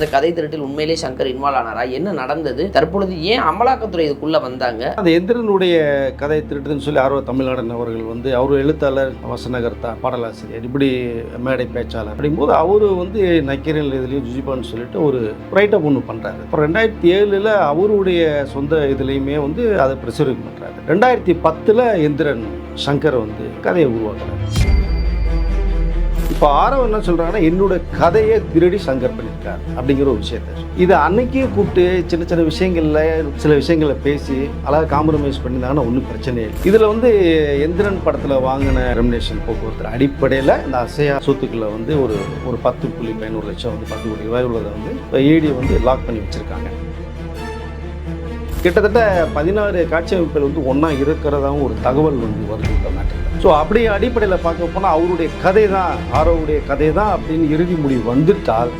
இந்த கதை திருட்டில் உண்மையிலே சங்கர் இன்வால்வ் ஆனாரா? என்ன நடந்தது? தற்பொழுது ஏன் அமலாக்கத்துறை இதுக்குள்ள வந்தாங்க? அந்த எந்திரனுடைய கதை திருட்டுன்னு சொல்லி ஆர்வ தமிழ்நாடன் அவர்கள் வந்து அவர் எழுத்தாளர் வசனகர்த்தா பாடலாசிரியர் இப்படி மேடை பேச்சாளர் அப்படிங்கும்போது அவரு வந்து நக்கீரன் இதுலேயும் ஜிஜிபான்னு சொல்லிட்டு ஒரு ரைட்டப் ஒன்று பண்ணுறாரு அப்புறம் ரெண்டாயிரத்தி ஏழில் அவருடைய சொந்த இதுலேயுமே வந்து அதை ப்ரிசர்வ் பண்ணுறாரு ரெண்டாயிரத்தி பத்தில் எந்திரன் சங்கர் வந்து கதையை உருவாக்குறாரு. இப்போ ஆரவம் என்ன சொல்கிறாங்கன்னா என்னோட கதையை திருடி சங்கர் பண்ணியிருக்காரு அப்படிங்கிற ஒரு விஷயத்த. இது அன்னைக்கே கூப்பிட்டு சின்ன சின்ன விஷயங்களில் சில விஷயங்களை பேசி அழகாக காம்ப்ரமைஸ் பண்ணியிருந்தாங்கன்னா ஒன்றும் பிரச்சனை இல்லை. இதில் வந்து எந்திரன் படத்தில் வாங்கின ரெமினேஷன் போக்குவரத்து அடிப்படையில் இந்த அசையா சொத்துக்களை வந்து ஒரு ஒரு பத்து புள்ளி பதினோரு லட்சம் வந்து பத்து கோடி ரூபாய் உள்ளதை வந்து ஏடி வந்து லாக் பண்ணி வச்சுருக்காங்க. கிட்டத்தட்ட பதினாறு காட்சி அமைப்புகள் வந்து ஒன்றா இருக்கிறதாவும் ஒரு தகவல் வந்து வருது இந்த மேட்டரில். ஸோ அப்படி அடிப்படையில் பார்க்க போனால் அவருடைய கதை தான் ஆரோவுடைய கதை தான் அப்படின்னு இறுதி முடிவு வந்துட்டால்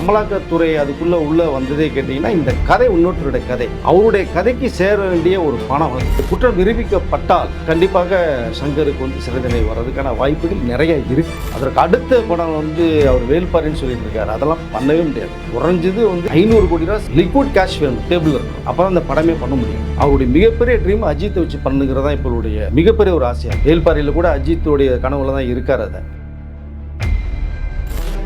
அமலாக்கத்துறை அதுக்குள்ளே உள்ளே வந்ததே கேட்டிங்கன்னா இந்த கதை இன்னொருத்தருடைய கதை. அவருடைய கதைக்கு சேர வேண்டிய ஒரு பணம். குற்றம் நிரூபிக்கப்பட்டால் கண்டிப்பாக சங்கருக்கு வந்து சிறை தண்டனை வர்றதுக்கான வாய்ப்புகள் நிறைய இருக்கு. அதற்கு அடுத்த படம் வந்து அவர் வேல்பாரின்னு சொல்லிட்டு இருக்காரு. அதெல்லாம் பண்ணவே முடியாது. குறைஞ்சது வந்து ஐநூறு கோடி ரூபா லிக்விட் கேஷ் வேணும் டேபிள் இருக்கும் அப்போ அந்த படமே பண்ண முடியும். அவருடைய மிகப்பெரிய ட்ரீம் அஜித்தை வச்சு பண்ணுங்கிறதா இப்போடைய மிகப்பெரிய ஒரு ஆசையா வேல்பாரியில் கூட அஜித்துடைய கனவுல தான் இருக்கார் அதை.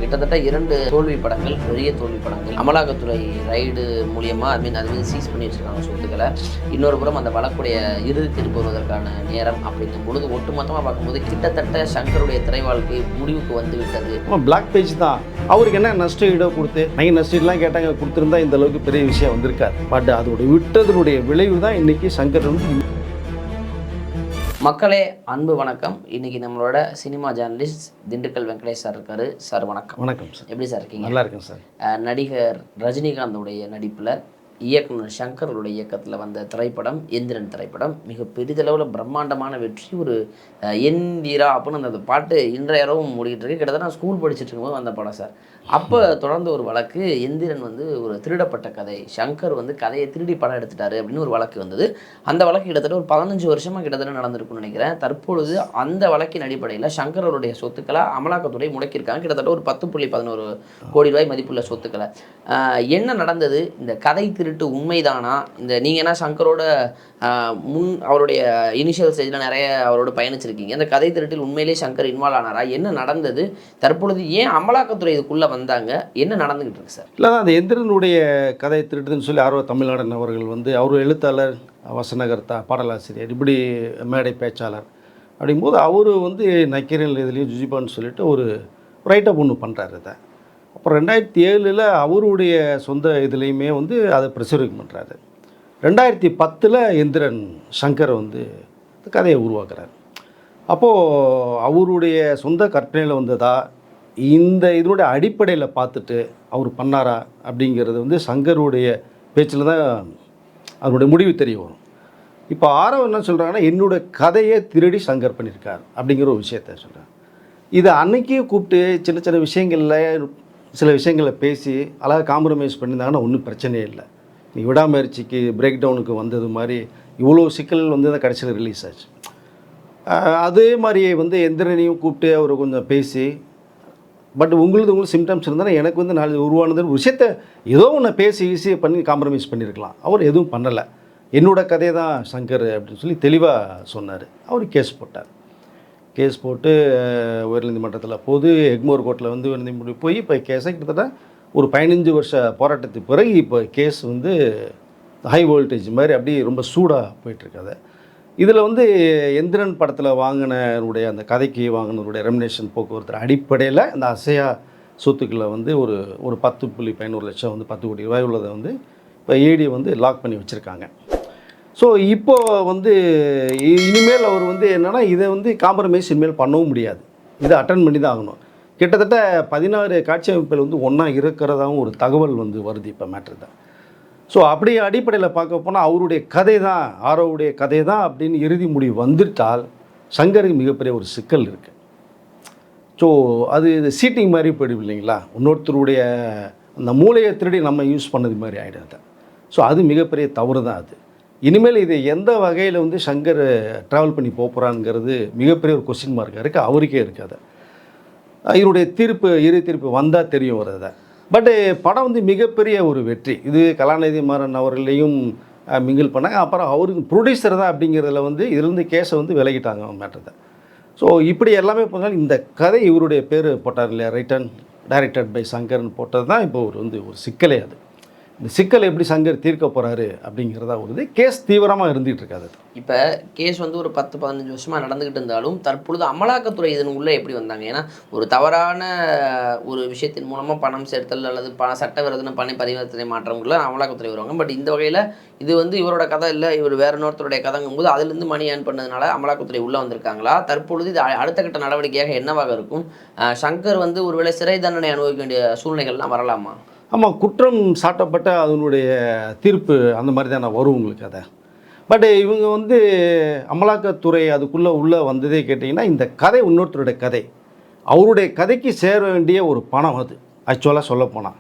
கிட்டத்தட்ட இரண்டு தோல்வி படங்கள் பெரிய தோல்வி படங்கள். அமலாக்கத்துறை ரைடு மூலியமா ஐ மீன் அது மீது சீஸ் பண்ணி வச்சிருக்காங்க சொத்துக்களை. இன்னொரு புறம் அந்த வழக்குடைய இறுதி தீர்ப்பு வருவதற்கான நேரம் அப்படிங்கும் பொழுது ஒட்டுமொத்தமாக பார்க்கும்போது கிட்டத்தட்ட சங்கருடைய திரை வாழ்க்கை முடிவுக்கு வந்து விட்டது பிளாக் பேஜ் தான். அவருக்கு என்ன நஷ்ட ஈடோ கொடுத்து நீங்கள் நஷ்ட ஈடுலாம் கேட்டாங்க கொடுத்துருந்தா இந்த அளவுக்கு பெரிய விஷயம் வந்திருக்காது. பட் அதோட விட்டதனுடைய விளைவு தான் இன்னைக்கு சங்கர் வந்து மக்களே அன்பு வணக்கம். இன்னைக்கு நம்மளோட cinema journalist Dindigul Venkatesh sir இருக்காரு. சார் வணக்கம். வணக்கம் சார். எப்படி சார் இருக்கீங்க? நல்லா இருக்கேன் சார். நடிகர் ரஜினிகாந்தோடைய நடிப்பில் இயக்குனர் சங்கருடைய இயக்கத்தில் வந்த திரைப்படம் எந்திரன் திரைப்படம் மிக பெரிதளவில் பிரம்மாண்டமான வெற்றி ஒரு என் வீரா அப்படின்னு அந்த பாட்டு இன்றைய இரவும் மூடிக்கிட்டு இருக்கு. கிட்டத்தட்ட நான் ஸ்கூல் படிச்சுட்டு இருக்கும்போது வந்த படம் சார். அப்போ தொடர்ந்த ஒரு வழக்கு எந்திரன் வந்து ஒரு திருடப்பட்ட கதை சங்கர் வந்து கதையை திருடி படம் எடுத்துட்டாரு அப்படின்னு ஒரு வழக்கு வந்தது. அந்த வழக்கு கிட்டத்தட்ட ஒரு பதினஞ்சு வருஷமாக கிட்டத்தட்ட நடந்திருக்கும்னு நினைக்கிறேன். தற்பொழுது அந்த வழக்கின் அடிப்படையில் சங்கர் அவருடைய சொத்துக்களை அமலாக்கத்துறை முடக்கியிருக்காங்க. கிட்டத்தட்ட ஒரு பத்து புள்ளி பதினோரு கோடி ரூபாய் மதிப்புள்ள சொத்துக்களை. என்ன நடந்தது? இந்த கதை திருட்டு உண்மைதானா? இந்த நீங்கள் என்ன சங்கரோட முன் அவருடைய இனிஷியல் ஸ்டேஜில் நிறைய அவரோட பயணிச்சிருக்கீங்க. இந்த கதை திருட்டில் உண்மையிலேயே சங்கர் இன்வால்வ் ஆனாரா? என்ன நடந்தது? தற்பொழுது ஏன் அமலாக்கத்துறை இதுக்குள்ளே வந்தாங்க. என்ன நடந்துகிட்டு இருக்கு சார்? இல்லை அந்த எந்திரனுடைய கதை திருட்டுதுன்னு சொல்லி ஆர்வ தமிழ்நாடன் அவர்கள் வந்து அவர் எழுத்தாளர் வசனகர்த்தா பாடலாசிரியர் இப்படி மேடை பேச்சாளர். அப்படிங்கும்போது அவர் வந்து நக்கீரன் இதுலேயும் ஜுஜிபான்னு சொல்லிட்டு ஒரு ரைட்டப் ஒன்று பண்ணுறாரு இதை. அப்புறம் ரெண்டாயிரத்தி ஏழில் அவருடைய சொந்த இதுலேயுமே வந்து அதை ப்ரிசர்வ் பண்ணுறாரு ரெண்டாயிரத்தி பத்தில் எந்திரன் சங்கர் வந்து கதையை உருவாக்குறாரு. அப்போது அவருடைய சொந்த கற்பனையில் வந்ததா இந்த இதனுடைய அடிப்படையில் பார்த்துட்டு அவர் பண்ணாரா அப்படிங்கிறது வந்து சங்கருடைய பேச்சில் தான் அதனுடைய முடிவு தெரிய வரும். இப்போ ஆரவம் என்ன சொல்கிறாங்கன்னா என்னோட கதையை திருடி சங்கர் பண்ணியிருக்கார் அப்படிங்கிற ஒரு விஷயத்த சொல்கிறார் இதை அன்னைக்கே கூப்பிட்டு சின்ன சின்ன விஷயங்களில் சில விஷயங்களை பேசி அழகாக காம்ப்ரமைஸ் பண்ணியிருந்தாங்கன்னா ஒன்றும் பிரச்சனையே இல்லை. நீ விடாமுயற்சிக்கு பிரேக் டவுனுக்கு வந்தது மாதிரி இவ்வளோ சிக்கல் வந்து தான் கடைசியில் ரிலீஸ் ஆச்சு. அதே மாதிரியே வந்து எந்திரனையும் கூப்பிட்டு அவர் கொஞ்சம் பேசி பட் உங்களுக்கு உங்களுக்கு சிம்டம்ஸ் இருந்தால் எனக்கு வந்து நாலு உருவானது ஒரு விஷயத்த ஏதோ ஒன்று பேசி ஈஸியாக பண்ணி காம்ப்ரமைஸ் பண்ணியிருக்கலாம் அவர் எதுவும் பண்ணலை. என்னோட கதை தான் சங்கர் அப்படின்னு சொல்லி தெளிவாக சொன்னார். அவர் கேஸ் போட்டார். கேஸ் போட்டு உயர்நீதிமன்றத்தில் போது எக்மோர் கோர்ட்டில் வந்து உயர்நீதிமன்றம் போய் இப்போ கேஸை கிட்டத்தட்ட ஒரு பதினஞ்சு வருஷ போராட்டத்துக்கு பிறகு இப்போ கேஸ் வந்து ஹை வோல்டேஜ் மாதிரி அப்படியே ரொம்ப சூடாக போயிட்டுருக்காது இதில் வந்து எந்திரன் படத்தில் வாங்கினருடைய அந்த கதைக்கு வாங்கினருடைய ரெமினேஷன் போக்குவரத்து அடிப்படையில் அந்த அசையா சொத்துக்களை வந்து ஒரு ஒரு பத்து புள்ளி பதினோரு லட்சம் வந்து பத்து கோடி ரூபாய் உள்ளதை வந்து இப்போ ஏடி வந்து லாக் பண்ணி வச்சுருக்காங்க. ஸோ இப்போ வந்து இனிமேல் அவர் வந்து என்னென்னா இதை வந்து காம்ப்ரமைஸ் இனிமேல் பண்ணவும் முடியாது. இதை அட்டன் பண்ணி தான் ஆகணும். கிட்டத்தட்ட பதினாறு காட்சி அமைப்பில் வந்து ஒன்றா இருக்கிறதாவும் ஒரு தகவல் வந்து வருது இப்போ மேட்ரு தான். ஸோ அப்படி அடிப்படையில் பார்க்க போனால் அவருடைய கதை தான் ஆரோவுடைய கதை தான் அப்படின்னு இறுதி முடிவு வந்துட்டால் சங்கருக்கு மிகப்பெரிய ஒரு சிக்கல் இருக்குது ஸோ அது இது சீட்டிங் மாதிரி போயிடும் இல்லைங்களா? இன்னொருத்தருடைய அந்த மூளையை திருடி நம்ம யூஸ் பண்ணது மாதிரி ஆகிடாது ஸோ அது மிகப்பெரிய தவறு தான் அது. இனிமேல் இது எந்த வகையில் வந்து சங்கர் ட்ராவல் பண்ணி போகிறான்ங்கிறது மிகப்பெரிய ஒரு கொஸ்டின் மார்க்காக இருக்குது அவருக்கே இருக்காது. இவருடைய தீர்ப்பு இறுதி தீர்ப்பு வந்தால் தெரியும் வருது பட்டு eh, படம் வந்து மிகப்பெரிய ஒரு வெற்றி. இது கலாநிதி மாறன் அவர்களையும் மிங்கிள் பண்ணாங்க. அப்புறம் அவருக்கு ப்ரொடியூசர் தான் அப்படிங்கிறதுல வந்து இதுலேருந்து கேஸை வந்து விலகிட்டாங்க மேட்டத்தை. ஸோ இப்படி எல்லாமே போனாலும் இந்த கதை இவருடைய பேர் போட்டார் இல்லையா? ரிட்டன் டைரக்டட் பை சங்கர்னு போட்டது தான் இப்போ ஒரு வந்து ஒரு சிக்கலே அது. இந்த சிக்கலை எப்படி சங்கர் தீர்க்க போகிறாரு அப்படிங்கிறதா ஒரு கேஸ் தீவிரமாக இருந்துகிட்டு இருக்காது. இப்போ கேஸ் வந்து ஒரு பத்து பதினஞ்சு வருஷமாக நடந்துக்கிட்டு இருந்தாலும் தற்பொழுது அமலாக்கத்துறை இதன் உள்ளே எப்படி வந்தாங்க? ஏன்னா ஒரு தவறான ஒரு விஷயத்தின் மூலமாக பணம் சேர்த்தல் அல்லது பண சட்டவிரோதன பணி பரிவர்த்தனை மாற்றவங்கள அமலாக்கத்துறை வருவாங்க. பட் இந்த வகையில் இது வந்து இவரோட கதை இல்லை இவர் வேற இன்னொருத்தருடைய கதைங்கும் போது அதுலேருந்து மணி ஏர்ன் பண்ணதுனால அமலாக்கத்துறை உள்ளே வந்திருக்காங்களா? தற்பொழுது இது அடுத்த கட்ட நடவடிக்கையாக என்னவாக இருக்கும்? சங்கர் வந்து ஒருவேளை சிறை தண்டனை அனுபவிக்க வேண்டிய சூழ்நிலைகள்லாம் வரலாமா? ஆமாம் குற்றம் சாட்டப்பட்ட அதனுடைய தீர்ப்பு அந்த மாதிரி தான் வரும் உங்களுக்கு அதை. பட் இவங்க வந்து அமலாக்கத்துறை அதுக்குள்ளே உள்ளே வந்ததே கேட்டிங்கன்னா இந்த கதை இன்னொருத்தருடைய கதை. அவருடைய கதைக்கு சேர வேண்டிய ஒரு பணம் அது. ஆக்சுவலாக சொல்லப்போனால்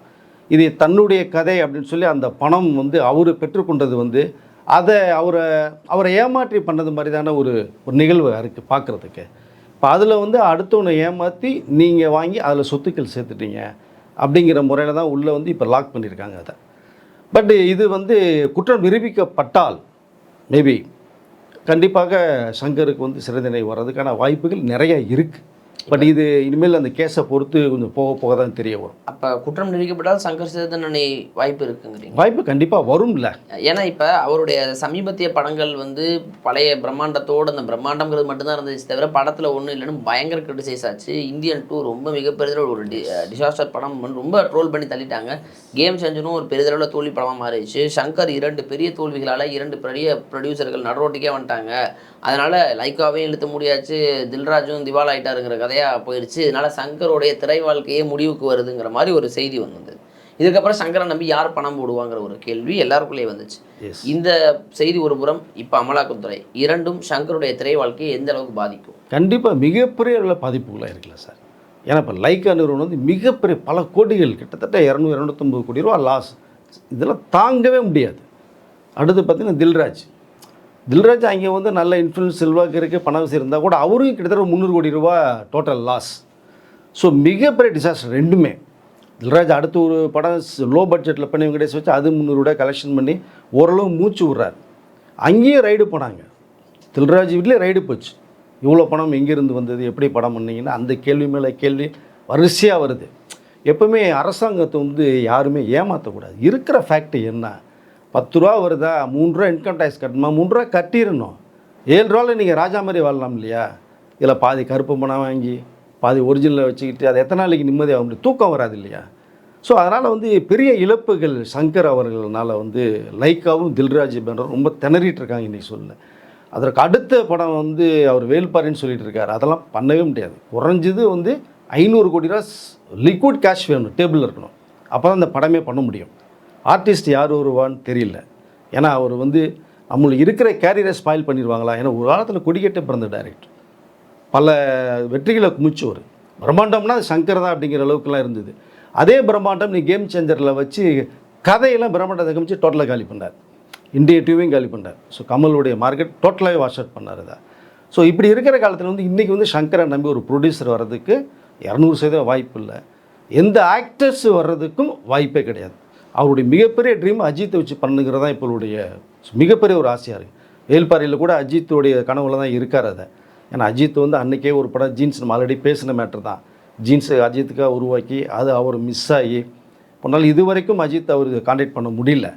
இது தன்னுடைய கதை அப்படின்னு சொல்லி அந்த பணம் வந்து அவர் பெற்றுக்கொண்டது வந்து அதை அவரை அவரை ஏமாற்றி பண்ணது மாதிரி தானே ஒரு ஒரு நிகழ்வு இருக்குது பார்க்குறதுக்கு. இப்போ அதில் வந்து அடுத்தவனை ஏமாற்றி நீங்கள் வாங்கி அதில் சொத்துக்கள் சேர்த்துட்டீங்க. அப்படிங்கிற முறையில் தான் உள்ளே வந்து இப்போ லாக் பண்ணியிருக்காங்க அதை. பட் இது வந்து குற்றம் நிரூபிக்கப்பட்டால் மேபி கண்டிப்பாக சங்கருக்கு வந்து சிறை தண்டனை வர்றதுக்கான வாய்ப்புகள் நிறைய இருக்குது பட் இது இனிமேல் அந்த கேஸை பொறுத்து கொஞ்சம் போக போக தான் தெரிய வரும். அப்போ குற்றம் நிரூபிக்கப்பட்டால் சங்கர் சிறை தண்டனை வாய்ப்பு இருக்குங்கிறீங்க. வாய்ப்பு கண்டிப்பாக வரும்ல. ஏன்னா இப்போ அவருடைய சமீபத்திய படங்கள் வந்து பழைய பிரம்மாண்டத்தோடு அந்த பிரம்மாண்டம்ங்கிறது மட்டும்தான் இருந்துச்சு தவிர படத்தில் ஒன்றும் இல்லைன்னு பயங்கர கிரிட்டிசைஸ் ஆச்சு. இந்தியன் டூ ரொம்ப மிகப்பெரிய ஒரு டி டிசாஸ்டர் படம் ரொம்ப ட்ரோல் பண்ணி தள்ளிட்டாங்க. கேம் செஞ்சனும் ஒரு பெரிதளவில் தோல்வி படமாக மாறிடுச்சு. சங்கர் இரண்டு பெரிய தோல்விகளால் இரண்டு பெரிய ப்ரொடியூசர்கள் நடுரோட்டிக்கே வந்துட்டாங்க. அதனால் லைக்காவையும் இழுத்த முடியாச்சு. தில்ராஜும் திவால் ஆயிட்டாருங்கிற கதையாக போயிடுச்சு அதனால் சங்கருடைய திரை வாழ்க்கையே முடிவுக்கு வருதுங்கிற மாதிரி ஒரு செய்தி வந்தது. இதுக்கப்புறம் சங்கரை நம்பி யார் பணம் போடுவாங்கிற ஒரு கேள்வி எல்லாருக்குள்ளேயே வந்துச்சு. இந்த செய்தி ஒரு புறம் இப்போ அமலாக்கத்துறை. இரண்டும் சங்கருடைய திரை வாழ்க்கையை எந்த அளவுக்கு பாதிக்கும்? கண்டிப்பாக மிகப்பெரிய அளவில் பாதிப்புகளாக இருக்குல்ல சார். ஏன்னா இப்போ லைக்கா நிறுவனம் வந்து மிகப்பெரிய பல கோடிகள் கிட்டத்தட்ட இரநூறு இரநூத்தொம்பது கோடி ரூபா லாஸ் இதெல்லாம் தாங்கவே முடியாது. அடுத்து பார்த்தீங்கன்னா தில்ராஜ். தில்ராஜ் அங்கே வந்து நல்ல இன்ஃப்ளூயன்ஸ் செல்வாக்கு இருக்குது பணம் வசதி இருந்தால் கூட அவரும் கிட்டத்தட்ட முந்நூறு கோடி ரூபா டோட்டல் லாஸ் ஸோ மிகப்பெரிய டிசாஸ்டர் ரெண்டுமே. தில்ராஜ் அடுத்து ஒரு படம் லோ பட்ஜெட்டில் பண்ணி வெங்கடேஷ் வச்சு அது முந்நூறு ரூபாய் கலெக்ஷன் பண்ணி ஓரளவு மூச்சு விட்றாரு. அங்கேயும் ரைடு போனாங்க. தில்ராஜ் வீட்லேயே ரைடு போச்சு. இவ்வளோ பணம் எங்கேருந்து வந்தது? எப்படி படம் பண்ணிங்கன்னா அந்த கேள்வி மேலே கேள்வி வரிசையாக வருது. எப்பவுமே அரசாங்கத்தை வந்து யாருமே ஏமாற்றக்கூடாது இருக்கிற ஃபேக்ட் என்ன? பத்து ரூபா வருதா? மூணு ரூபா இன்கம் டேக்ஸ் கட்டணுமா? மூணு ரூபா கட்டிடணும் ஏழு ரூபாவில் நீங்கள் ராஜா மாதிரி வாழலாம் இல்லையா? இதில் பாதி கருப்பு பணம் வாங்கி பாதி ஒரிஜினலில் வச்சுக்கிட்டு அது எத்தனை நாளைக்கு நிம்மதியாக முடியும் தூக்கம் வராது இல்லையா? ஸோ அதனால் வந்து பெரிய இழப்புகள் சங்கர் அவர்களால் வந்து லைக்காவும் தில்ராஜ் பண்ணுற ரொம்ப திணறிட்டு இருக்காங்க இன்றைக்கி சொல்ல அதற்கு அடுத்த படம் வந்து அவர் வேல்பாரின்னு சொல்லிட்டு இருக்காரு. அதெல்லாம் பண்ணவே முடியாது. குறைஞ்சது வந்து ஐநூறு கோடி ரூபா லிக்விட் கேஷ் வேணும் டேபிளில் இருக்கணும். அப்போ தான் அந்த படமே பண்ண முடியும். ஆர்டிஸ்ட் யார் வருவான்னு தெரியல. ஏன்னா அவர் வந்து நம்மளுக்கு இருக்கிற கேரியரை ஸ்பாயில் பண்ணிடுவாங்களா ஏன்னா ஒரு காலத்தில் கொடிக்கட்டே பிறந்த டைரக்டர் பல வெற்றிகளை குமிச்சவர். பிரம்மாண்டம்னா சங்கர் தான் அப்படிங்கிற அளவுக்குலாம் இருந்தது. அதே பிரம்மாண்டம் நீ கேம் சேஞ்சரில் வச்சு கதையெல்லாம் பிரம்மாண்டத்தை கமிச்சு டோட்டலாக காலி பண்ணார். இந்திய டிவியும் காலி பண்ணார். ஸோ கமலுடைய மார்க்கெட் டோட்டலாகவே வாஷ் அவுட் பண்ணார் அதை ஸோ இப்படி இருக்கிற காலத்தில் வந்து இன்றைக்கி வந்து சங்கரை நம்பி ஒரு ப்ரொடியூசர் வர்றதுக்கு இரநூறு சதவீதம் வாய்ப்பு இல்லை. எந்த ஆக்டர்ஸ் வர்றதுக்கும் வாய்ப்பே கிடையாது. அவருடைய மிகப்பெரிய ட்ரீம் அஜித்தை வச்சு பண்ணுங்கிறது தான் இப்போடைய மிகப்பெரிய ஒரு ஆசையாக இருக்குது வேல்பாறையில் கூட அஜித்துடைய கனவுல தான் இருக்கார் அதை. ஏன்னா அஜித் வந்து அன்றைக்கே ஒரு படம் ஜீன்ஸ் நம்ம ஆல்ரெடி பேசின மேட்ரு தான். ஜீன்ஸை அஜித்துக்காக உருவாக்கி அது அவர் மிஸ் ஆகி போனால் இது வரைக்கும் அஜித் அவர் காண்டாக்ட் பண்ண முடியல.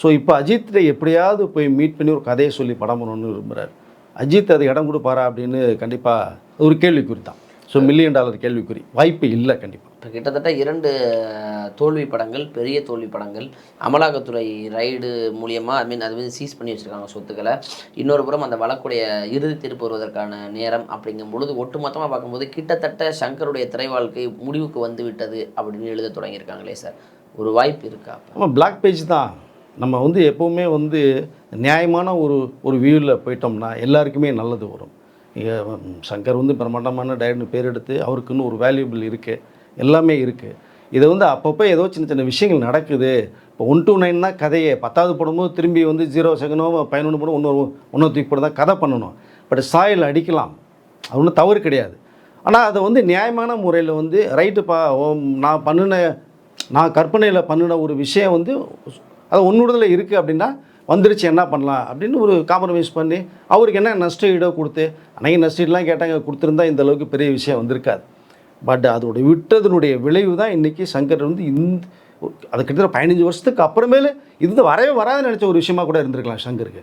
ஸோ இப்போ அஜித்தை எப்படியாவது போய் மீட் பண்ணி ஒரு கதையை சொல்லி படம் பண்ணணும்னு விரும்புகிறார் அஜித் அது இடம் கொடுப்பாரா அப்படின்னு கண்டிப்பாக ஒரு கேள்விக்குறி தான். ஸோ மில்லியன் டாலர் கேள்விக்குறி. வாய்ப்பு இல்லை கண்டிப்பாக இப்போ கிட்டத்தட்ட இரண்டு தோல்வி படங்கள் பெரிய தோல்வி படங்கள். அமலாக்கத்துறை ரைடு மூலியமாக ஐ மீன் அது மாதிரி சீஸ் பண்ணி வச்சுருக்காங்க சொத்துக்களை. இன்னொரு புறம் அந்த வழக்குடைய இறுதி தீர்ப்பு வருவதற்கான நேரம் அப்படிங்கும் பொழுது ஒட்டுமொத்தமாக பார்க்கும்போது கிட்டத்தட்ட சங்கருடைய திரை வாழ்க்கை முடிவுக்கு வந்து விட்டது அப்படின்னு எழுத தொடங்கியிருக்காங்களே சார். ஒரு வாய்ப்பு இருக்கா ஆமாம் பிளாக் பேஜ் தான். நம்ம வந்து எப்போவுமே வந்து நியாயமான ஒரு ஒரு வியூவில் போயிட்டோம்னா எல்லாருக்குமே நல்லது வரும். சங்கர் வந்து பிரம்மாண்டமான டைரக்டர் பேர் எடுத்து அவருக்குன்னு ஒரு வேல்யூபிள் இருக்குது எல்லாமே இருக்குது இது வந்து அப்பப்போ ஏதோ சின்ன சின்ன விஷயங்கள் நடக்குது. இப்போ ஒன் டூ நைன் தான் கதையே. பத்தாவது போடும்போது திரும்பி வந்து ஜீரோ செகண்டோ பதினொன்று போடும் ஒன்று ஒன்று தூக்கி போட்டு தான் கதை பண்ணணும். பட் சாயில் அடிக்கலாம். அது ஒன்றும் தவறு கிடையாது. ஆனால் அதை வந்து நியாயமான முறையில் வந்து ரைட்டுப்பா பா நான் பண்ணின நான் கற்பனையில் பண்ணின ஒரு விஷயம் வந்து அது உன்னுடதில் இருக்குது அப்படின்னா வந்துருச்சு என்ன பண்ணலாம்? அப்படின்னு ஒரு காம்ப்ரமைஸ் பண்ணி அவருக்கு என்ன நஷ்ட ஈடோ கொடுத்து அன்னைக்கு நஷ்ட ஈடுலாம் கேட்டாங்க கொடுத்துருந்தா இந்த அளவுக்கு பெரிய விஷயம் வந்திருக்காது. பட் அதோட விட்டதனுடைய விளைவு தான் இன்றைக்கி சங்கர் வந்து இந்த அது கிட்டத்தட்ட பதினஞ்சு வருஷத்துக்கு அப்புறமேலு இது வரவே வராதுன்னு நினச்ச ஒரு விஷயமா கூட இருந்திருக்கலாம் சங்கருக்கு.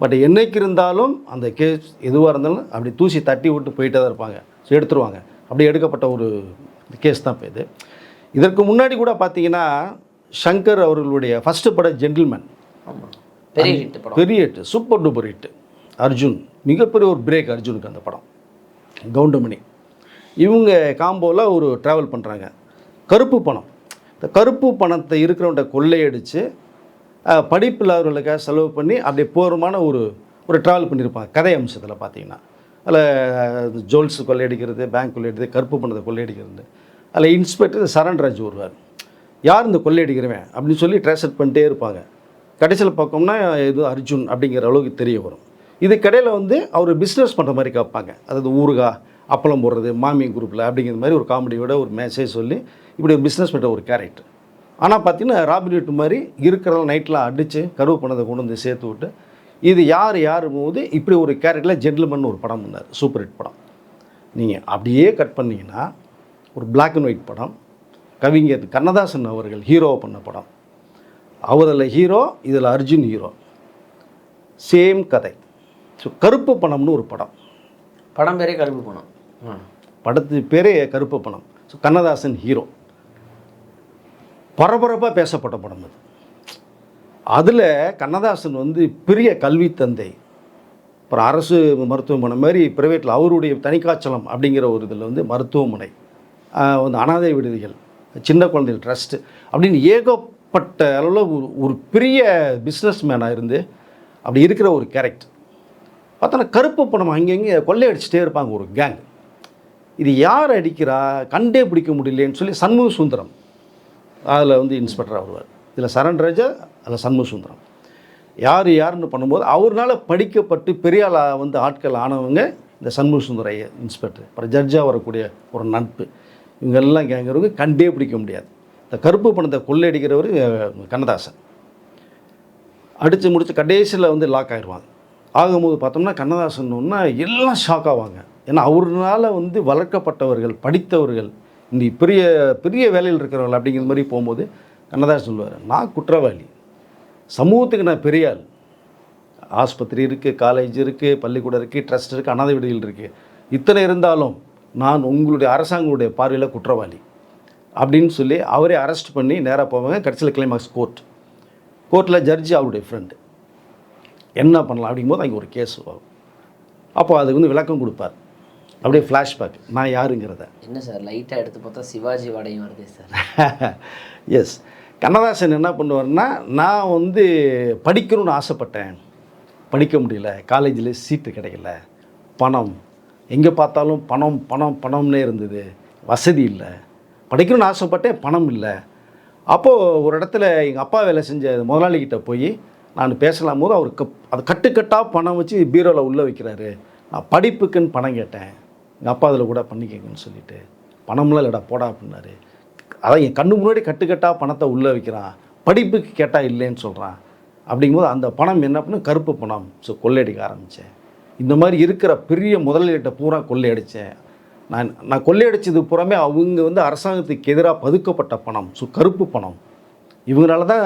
பட் என்னைக்கு இருந்தாலும் அந்த கேஸ் எதுவாக இருந்தாலும் அப்படி தூசி தட்டி விட்டு போயிட்டே தான் இருப்பாங்க. எடுத்துருவாங்க. அப்படி எடுக்கப்பட்ட ஒரு கேஸ் தான் இப்போ இது. இதற்கு முன்னாடி கூட பார்த்தீங்கன்னா சங்கர் அவர்களுடைய ஃபஸ்ட்டு படம் ஜென்டில்மேன் பெரிய ஹிட் பெரிய hit super duper hit Arjun மிகப்பெரிய ஒரு பிரேக் அர்ஜுனுக்கு அந்த படம். கவுண்டமணி. இவங்க காம்போவில் ஒரு ட்ராவல் பண்ணுறாங்க கருப்பு பணம். இந்த கருப்பு பணத்தை இருக்கிறவன்ட்ட கொள்ளையடித்து படிப்பு இல்லாதவர்களுக்காக செலவு பண்ணி அப்படியே போர்வமான ஒரு ஒரு ட்ராவல் பண்ணியிருப்பாங்க கதை அம்சத்தில் பார்த்தீங்கன்னா அதில் ஜுவல்ஸ் கொள்ளையடிக்கிறது பேங்க் கொள்ளையடிக்கிறது கருப்பு பணத்தை கொள்ளையடிக்கிறது. அதில் இன்ஸ்பெக்டர் சரண்ராஜ் வருவார். யார் இந்த கொள்ளையடிக்கிறவன்? அப்படின்னு சொல்லி ட்ரேசட் பண்ணிட்டே இருப்பாங்க. கடைசியில் பார்க்கோம்னா இது அர்ஜுன் அப்படிங்கிற அளவுக்கு தெரிய வரும். இது கடையில் வந்து அவர் பிஸ்னஸ் பண்ணுற மாதிரி கேட்பாங்க. அதாவது ஊறுகாய் அப்பளம் போடுறது மாமி குரூப்பில் அப்படிங்கிற மாதிரி ஒரு காமெடியோட ஒரு மெசேஜ் சொல்லி இப்படி ஒரு பிஸ்னஸ் பண்ணுற ஒரு கேரக்டர் ஆனால் பார்த்தீங்கன்னா ராபினேட் மாதிரி இருக்கிறத நைட்டில் அடித்து கருவு பண்ணதை கொண்டு வந்து சேர்த்து விட்டு இது யார் யார் போது இப்படி ஒரு கேரக்டரில் ஜென்டில்மன் ஒரு படம் பண்ணார் சூப்பர் ஹிட் படம். நீங்கள் அப்படியே கட் பண்ணிங்கன்னா ஒரு பிளாக் அண்ட் ஒயிட் படம் கவிஞர் கண்ணதாசன் அவர்கள் ஹீரோவை பண்ண படம். அவரில் ஹீரோ இதில் அர்ஜுன் ஹீரோ சேம் கதை. ஸோ கருப்பு பணம்னு ஒரு படம். படம் பேரே கருப்பு படம் படத்து பேரே கருப்பு பணம் ஸோ கண்ணதாசன் ஹீரோ பரபரப்பாக பேசப்பட்ட படம் அது. அதில் கண்ணதாசன் வந்து பெரிய கல்வி தந்தை. அப்புறம் அரசு மருத்துவமனை மாதிரி ப்ரைவேட்டில் அவருடைய தனிக்காச்சலம் அப்படிங்கிற ஒரு இதில் வந்து மருத்துவமனை. வந்து அனாதை விடுதிகள் சின்ன குழந்தைகள் ட்ரஸ்ட்டு அப்படின்னு ஏகப்பட்ட அளவில் ஒரு ஒரு பெரிய பிஸ்னஸ் மேனாக இருந்து அப்படி இருக்கிற ஒரு கேரக்டர் பார்த்தோன்னா கருப்பு பணம் அங்கங்கே கொள்ளையடிச்சிட்டே இருப்பாங்க ஒரு கேங் இது யார் அடிக்கிறா? கண்டே பிடிக்க முடியலன்னு சொல்லி சண்முக சுந்தரம். அதில் வந்து இன்ஸ்பெக்டராக வருவார் இதில் சரண்ராஜா அதில் சண்முக சுந்தரம். யார் யாருன்னு பண்ணும்போது அவர்னால் படிக்கப்பட்டு பெரிய வந்து ஆட்கள் ஆனவங்க இந்த சண்முக சுந்தர இன்ஸ்பெக்டர் அப்புறம் ஜட்ஜாக வரக்கூடிய ஒரு நட்பு. இவங்கெல்லாம் கேங்கிறவங்க கேட்குறவங்க கண்டே பிடிக்க முடியாது. இந்த கருப்பு பணத்தை கொள்ளையடிக்கிறவர் கண்ணதாசன். அடித்து முடித்து கடைசியில் வந்து லாக் ஆயிடுவாங்க ஆகும்போது பார்த்தோம்னா கண்ணதாசன் ஒன்றா எல்லாம் ஷாக் ஆவாங்க. ஏன்னா அவர்னால வந்து வளர்க்கப்பட்டவர்கள் படித்தவர்கள் இந்த பெரிய பெரிய வேலையில் இருக்கிறவர்கள் அப்படிங்கிற மாதிரி போகும்போது கண்ணதாசன் சொல்லுவார் நான் குற்றவாளி. சமூகத்துக்கு நான் பெரிய ஆள் ஆஸ்பத்திரி இருக்குது காலேஜ் இருக்குது பள்ளிக்கூடம் இருக்குது ட்ரஸ்ட் இருக்குது அனாதை விடுதிகள் இருக்குது இத்தனை இருந்தாலும் நான் உங்களுடைய அரசாங்கங்களுடைய பார்வையில் குற்றவாளி. அப்படின்னு சொல்லி அவரே அரெஸ்ட் பண்ணி நேராக போவாங்க. கடைசியில் கிளைமாக்ஸ் கோர்ட் கோர்ட்டில் ஜட்ஜி அவருடைய ஃப்ரெண்டு என்ன பண்ணலாம் அப்படிங்கும்போது அங்கே ஒரு கேஸ் வரும். அப்போ அதுக்கு வந்து விளக்கம் கொடுப்பார். அப்படியே ஃப்ளாஷ்பேக் நான் யாருங்கிறத. என்ன சார் லைட்டாக எடுத்து பார்த்தா சிவாஜி வாடையும் வருதே சார். எஸ் கண்ணதாசன் என்ன பண்ணுவார்னா நான் வந்து படிக்கணும்னு ஆசைப்பட்டேன். படிக்க முடியல. காலேஜில் சீட்டு கிடைக்கல. பணம். எங்கே பார்த்தாலும் பணம் பணம் பணம்னே இருந்தது. வசதி இல்லை. படிக்கணும்னு ஆசைப்பட்டேன் பணம் இல்லை. அப்போது ஒரு இடத்துல எங்கள் அப்பா வேலை செஞ்ச முதலாளிகிட்ட போய் நான் பேசலாம் போது அவர் கப் அது கட்டுக்கட்டாக பணம் வச்சு பீரோவில் உள்ளே வைக்கிறாரு. நான் படிப்புக்குன்னு பணம் கேட்டேன். எங்கள் அப்பா அதில் கூட பண்ணிக்கங்கன்னு சொல்லிட்டு பணம்லாம் இல்லைடா போடா அப்படின்னாரு. அதான் என் கண்ணு முன்னாடி கட்டுக்கட்டாக பணத்தை உள்ளே வைக்கிறான். படிப்புக்கு கேட்டால் இல்லைன்னு சொல்கிறான் அப்படிங்கும்போது அந்த பணம் என்ன பண்ண? கருப்பு பணம். ஸோ கொள்ளையடிக்க ஆரம்பித்தேன் இந்த மாதிரி இருக்கிற பெரிய முதலீட்டை பூரா கொள்ளையடித்தேன் நான் நான் கொள்ளையடிச்சது புறமே அவங்க வந்து அரசாங்கத்துக்கு எதிராக பதுக்கப்பட்ட பணம். ஸோ கருப்பு பணம். இவங்களால தான்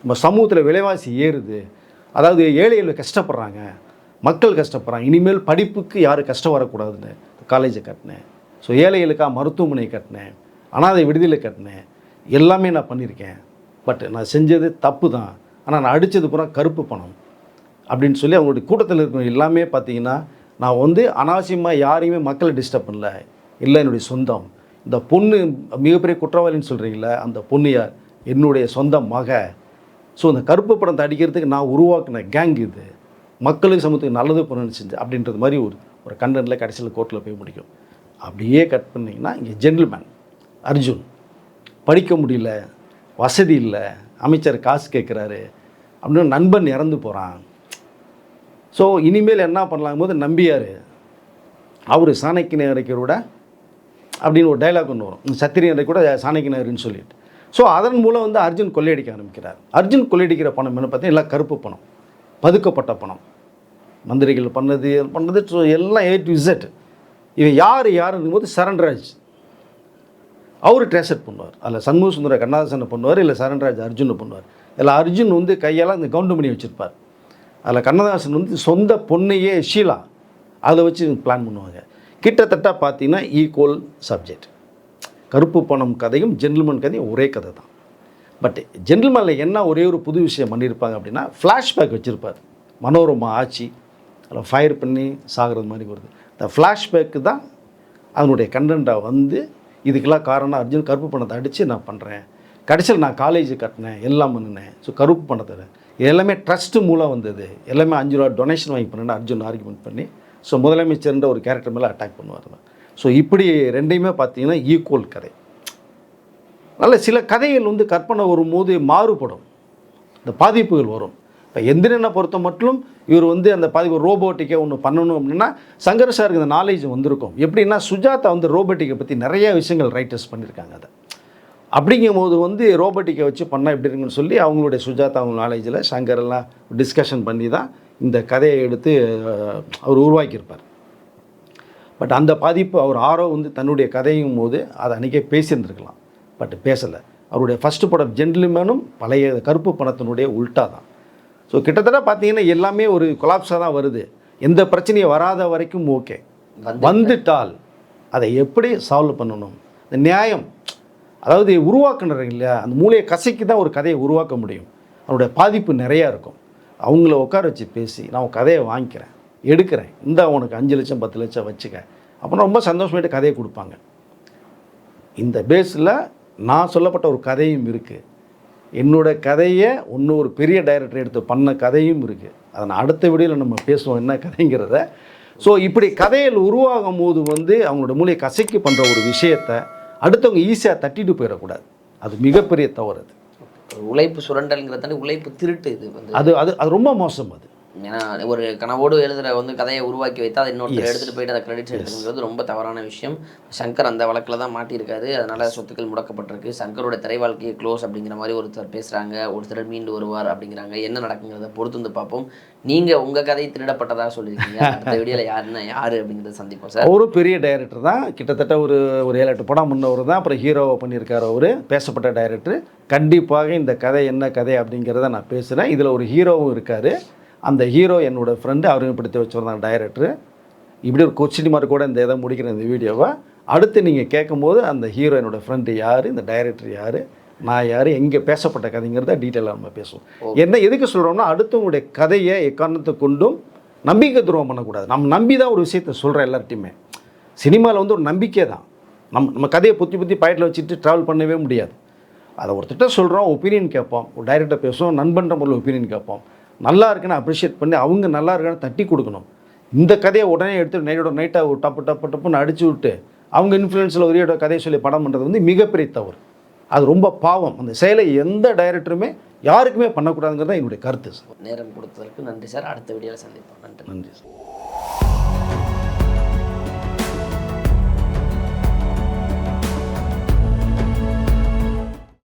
நம்ம சமூகத்தில் விலைவாசி ஏறுது. அதாவது ஏழைகள் கஷ்டப்படுறாங்க. மக்கள் கஷ்டப்படுறாங்க. இனிமேல் படிப்புக்கு யாரும் கஷ்டம் வரக்கூடாதுன்னு. காலேஜை கட்டினேன். ஸோ ஏழைகளுக்காக மருத்துவமனை கட்டினேன். அனாதை விடுதலை கட்டினேன். எல்லாமே நான் பண்ணியிருக்கேன். பட் நான் செஞ்சது தப்பு தான். ஆனால் நான் அடித்தது பூரா கருப்பு பணம். அப்படின்னு சொல்லி அவங்களுடைய கூட்டத்தில் இருக்கிற எல்லாமே பார்த்தீங்கன்னா நான் வந்து அனாவசியமாக யாரையுமே மக்களை டிஸ்டர்ப் பண்ணல. இல்லை என்னுடைய சொந்தம். இந்த பொண்ணு மிகப்பெரிய குற்றவாளின்னு சொல்கிறீங்களே அந்த பொண்ணு யார்? என்னுடைய சொந்த மக. ஸோ இந்த கருப்பு படத்தை அடிக்கிறதுக்கு நான் உருவாக்கின கேங் இது. மக்களுக்கு சமூகத்துக்கு நல்லது பண்ணணும் செஞ்சு அப்படின்றது மாதிரி ஒரு ஒரு கண்டனில் கடைசியில் கோர்ட்டில் போய் முடிக்கும். அப்படியே கட் பண்ணிங்கன்னா இங்கே ஜென்டில்மேன் அர்ஜுன் படிக்க முடியல வசதி இல்லை அமைச்சர் காசு கேட்குறாரு அப்படின்னு நண்பன் இறந்து போகிறான் ஸோ இனிமேல் என்ன பண்ணலாம் போது நம்பியார். அவர் சாணக்கிய நகரிக்கரோட அப்படின்னு ஒரு டைலாக் ஒன்று வரும். சத்திரியரை கூட சாணக்கிய நகரின்னு சொல்லிட்டு. ஸோ அதன் மூலம் வந்து அர்ஜுன் கொள்ளையடிக்க ஆரம்பிக்கிறார். அர்ஜுன் கொள்ளையடிக்கிற பணம் என்ன பார்த்தீங்கன்னா எல்லாம் கருப்பு பணம் பதுக்கப்பட்ட பணம். மந்திரிகள் பண்ணது பண்ணது எல்லாம் ஏ டு இசட் இவன் யார் யாருங்கும் போது சரண்ராஜ். அவர் ட்ரேசட் பண்ணுவார். அதில் சண்முக சுந்தர கண்ணாசனை பண்ணுவார் இல்லை சரண்ராஜ் அர்ஜுனை பண்ணுவார். இதில் அர்ஜுன் வந்து கையால் இந்த கவுண்டமணி பண்ணி வச்சுருப்பார். அதில் கண்ணதாசன் வந்து சொந்த பொண்ணையே ஷீலா. அதை வச்சு பிளான் பண்ணுவாங்க. கிட்டத்தட்ட பார்த்தீங்கன்னா ஈக்குவல் சப்ஜெக்ட் கருப்பு பணம் கதையும் ஜென்டில்மன் கதையும் ஒரே கதை தான். பட் ஜென்டில்மனில் என்ன ஒரே ஒரு புது விஷயம் பண்ணியிருப்பாங்க அப்படின்னா ஃப்ளாஷ்பேக் வச்சுருப்பார். மனோரமா ஆட்சி அதில் ஃபயர் பண்ணி சாகிறது மாதிரி வருது. இந்த ஃப்ளாஷ்பேக்கு தான் அதனுடைய கண்டென்ட்டாக வந்து இதுக்கெல்லாம் காரணம் அர்ஜுன் கருப்பு பணத்தை அடித்து நான் பண்ணுறேன் கடைசியில் நான் காலேஜ் கட்டினேன் எல்லாம் பண்ணினேன். ஸோ கருப்பு பணத்தை எல்லாமே ட்ரஸ்ட்டு மூலம் வந்தது. எல்லாமே அஞ்சு ரூபா டொனேஷன் வாங்கி பண்ணேன்னு அர்ஜுன் ஆர்குமெண்ட் பண்ணி ஸோ முதலமைச்சர்ன்ற ஒரு கேரக்டர் மேலே அட்டாக் பண்ணுவார் ஸோ இப்படி ரெண்டையுமே பார்த்தீங்கன்னா ஈக்குவல் கதை. நல்ல சில கதைகள் வந்து கற்பனை வரும்போது மாறுபடும். இந்த பாதிப்புகள் வரும். இப்போ எந்திரனை பொறுத்த மட்டும் இவர் வந்து அந்த பாதிப்பு ரோபோட்டிக்கை ஒன்று பண்ணணும் அப்படின்னா சங்கர் சாருக்கு இந்த நாலேஜ் வந்திருக்கும். எப்படின்னா சுஜாதா வந்து ரோபோட்டிக்கை பற்றி நிறைய விஷயங்கள் ரைட்டர்ஸ் பண்ணியிருக்காங்க அதை. அப்படிங்கும்போது வந்து ரோபோட்டிக்கை வச்சு பண்ணால் எப்படி இருக்குன்னு சொல்லி அவங்களுடைய சுஜாதா அவங்க நாலேஜில் சங்கர் எல்லாம் டிஸ்கஷன் பண்ணி தான் இந்த கதையை எடுத்து அவர் உருவாக்கியிருப்பார். பட் அந்த பாதிப்பு அவர் ஆரோ வந்து தன்னுடைய கதையும் போது அதை அன்றைக்கே பேசியிருந்துருக்கலாம். பட் பேசலை. அவருடைய ஃபஸ்ட்டு படம் ஜென்டில்மேனும் பழைய கருப்பு பணத்தினுடைய உல்ட்டா தான். ஸோ கிட்டத்தட்ட பார்த்தீங்கன்னா எல்லாமே ஒரு கொலாப்ஸாக தான் வருது. எந்த பிரச்சனையும் வராத வரைக்கும் ஓகே வந்து வந்துட்டால் அதை எப்படி சால்வ் பண்ணணும்? இந்த நியாயம் அதாவது உருவாக்குனர் இல்லையா அந்த மூளையை கசக்கி தான் ஒரு கதையை உருவாக்க முடியும். அவனுடைய பாதிப்பு நிறையா இருக்கும். அவங்கள உட்கார வச்சு பேசி நான் உன் கதையை வாங்கிக்கிறேன் எடுக்கிறேன். இந்த உனக்கு அஞ்சு லட்சம் பத்து லட்சம் வச்சுக்க. அப்புறம் ரொம்ப சந்தோஷமாயிட்டு கதையை கொடுப்பாங்க. இந்த பேஸில் நான் சொல்லப்பட்ட ஒரு கதையும் இருக்குது என்னோட கதையை இன்னும் ஒரு பெரிய டைரக்டர் எடுத்து பண்ண கதையும் இருக்குது அதை நான் அடுத்த வீடியோவில் நம்ம பேசுவோம் என்ன கதைங்கிறத. ஸோ இப்படி கதைகள் உருவாகும் போது வந்து அவங்களோட மூளையை கசக்கி பண்ணுற ஒரு விஷயத்தை அடுத்தவங்க ஈஸியாக தட்டிட்டு போயிடக்கூடாது. அது மிகப்பெரிய தவறு அது. உழைப்பு சுரண்டல்ங்கிறத தாண்டி உழைப்பு திருட்டு இது வந்து. அது அது அது ரொம்ப மோசம் அது. ஏன்னா ஒரு கனவோடு எழுதுற வந்து கதையை உருவாக்கி வைத்து அதை இன்னொருத்தர் எடுத்துகிட்டு போயிட்டு அதை கிரெடிட்ஸ் எடுத்துக்கிறது ரொம்ப தவறான விஷயம். சங்கர் அந்த வழக்கில் தான் மாட்டியிருக்காரு. அதனால சொத்துக்கள் முடக்கப்பட்டிருக்கு. சங்கரோட திரை வாழ்க்கையை க்ளோஸ் அப்படிங்கிற மாதிரி ஒருத்தர் பேசுகிறாங்க ஒருத்தர் மீண்டு வருவார் அப்படிங்கிறாங்க. என்ன நடக்குங்கிறத பொறுத்து வந்து பார்ப்போம். நீங்கள் உங்கள் கதை திருடப்பட்டதாக சொல்லியிருக்கீங்க. அடுத்த வீடியோவில் யாருன்னா யார் அப்படிங்கிறத சந்திப்போம் சார் அவரும் பெரிய டைரக்டர் தான். கிட்டத்தட்ட ஒரு ஒரு ஏழு எட்டு படம் முன்னவர் தான். அப்புறம் ஹீரோவை பண்ணியிருக்காரு அவர். பேசப்பட்ட டைரக்டர் கண்டிப்பாக இந்த கதை என்ன கதை அப்படிங்கிறத நான் பேசுகிறேன் இதில் ஒரு ஹீரோவும் இருக்கார். அந்த ஹீரோ என்னோட ஃப்ரெண்டு அறிமுகப்படுத்தி வச்சுருந்தாங்க டைரக்டர் இப்படி ஒரு கொஸ்டின் மார்க் கூட இந்த இதை முடிக்கிற இந்த வீடியோவை. அடுத்து நீங்கள் கேட்கும்போது அந்த ஹீரோ என்னோட ஃப்ரெண்டு யார் இந்த டைரக்டர் யார் நான் யார் எங்கே பேசப்பட்ட கதைங்கிறத டீட்டெயிலாக நம்ம பேசுவோம். என்ன எதுக்கு சொல்கிறோம்னா அடுத்தவங்களுடைய கதையை எக்காரணத்தை கொண்டும் நம்பிக்கை துரோகம் பண்ணக்கூடாது. நம்ம நம்பி தான் ஒரு விஷயத்த சொல்கிறோம் எல்லார்ட்டையுமே. சினிமாவில் வந்து ஒரு நம்பிக்கை தான். நம்ம நம்ம கதையை புத்தி புத்தி பாக்கெட்டில் வச்சுட்டு ட்ராவல் பண்ணவே முடியாது. அதை ஒருத்தட்ட சொல்கிறோம் ஒப்பீனியன் கேட்போம். ஒரு டைரக்டர் பேசுவோம் நண்பன்ற முறையில் ஒப்பீனியன் கேட்போம். நல்லா இருக்குன்னு அப்ரிஷியேட் பண்ணி அவங்க நல்லா இருக்கான்னு தட்டி கொடுக்கணும். இந்த கதையை உடனே எடுத்து நைட்டோட நைட்டாக ஒரு டப்பு டப்பு டப்புன்னு அடிச்சு விட்டு அவங்க இன்ஃப்ளூயன்ஸில் ஒரு கதையை சொல்லி படம் பண்ணுறது வந்து மிகப்பெரிய தவறு. அது ரொம்ப பாவம். அந்த செயலை எந்த டைரக்டருமே யாருக்குமே பண்ணக்கூடாதுங்கிறது தான் என்னுடைய கருத்து சார். நேரம் கொடுத்ததற்கு நன்றி சார். அடுத்த வீடியோவில் சந்திப்போம். நன்றி. நன்றி சார்.